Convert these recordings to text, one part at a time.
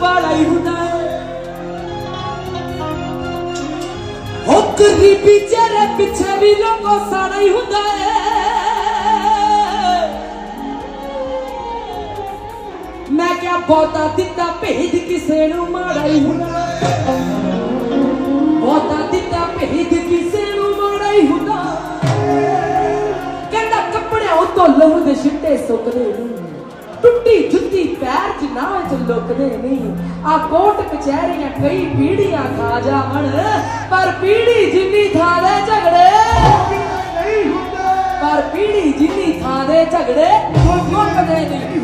ਬਾਲਾ ਹੀ ਹੁੰਦਾ ਏ ਹੋ ਗਰੀਬੀ ਚਿਹਰੇ ਪਿੱਛੇ ਵੀ ਲੋਕੋ ਸਾੜਾ ਹੀ ਹੁੰਦਾ ਏ ਮੈਂ ਕਿਹਾ ਬਹੁਤਾ ਦਿੱਤਾ ਭੇਜ ਕਿਸੇ ਨੂੰ, ਮਾੜਾ ਹੀ ਹੁੰਦਾ ਬਹੁਤਾ ਦਿੱਤਾ ਭੇਜ ਕਿਸੇ ਨੂੰ, ਮਾੜਾ ਹੀ ਹੁੰਦਾ ਕਹਿੰਦਾ ਕੱਪੜਿਆਂ ਤੋਂ ਲਹੂ ਦੇ ਛਿੱਟੇ ਸੁੱਕਦੇ ਨਹੀਂ। ਟੁੱਟੀ ਜੁੱਤੀ ਪੈਰ 'ਚ ਨਾ ਚ ਲੁਕਦੇ ਨਹੀਂ। ਆ ਕੋਟ ਕਚਹਿਰੀਆਂ ਕਈ ਪੀੜੀਆਂ ਖਾ ਜਾਵਣ ਪਰ ਪੀੜੀ ਜਿੰਨੀ ਥਾਂ ਦੇ ਝਗੜੇ ਪਰ ਪੀੜੀ ਜਿੰਨੀ ਥਾਂ ਦੇ ਝਗੜੇ ਮੁੱਕਦੇ ਨਹੀਂ।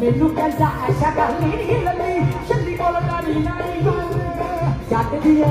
ਮੈਨੂੰ ਕਹਿੰਦਾ ਐਸਾ ਕਰਨੀ ਨੀ ਲੱਲੀ ਛੱਲੀ ਕੋਲ ਕਾਣੀ ਨਾਈ ਜੱਟ ਦੀ ਆ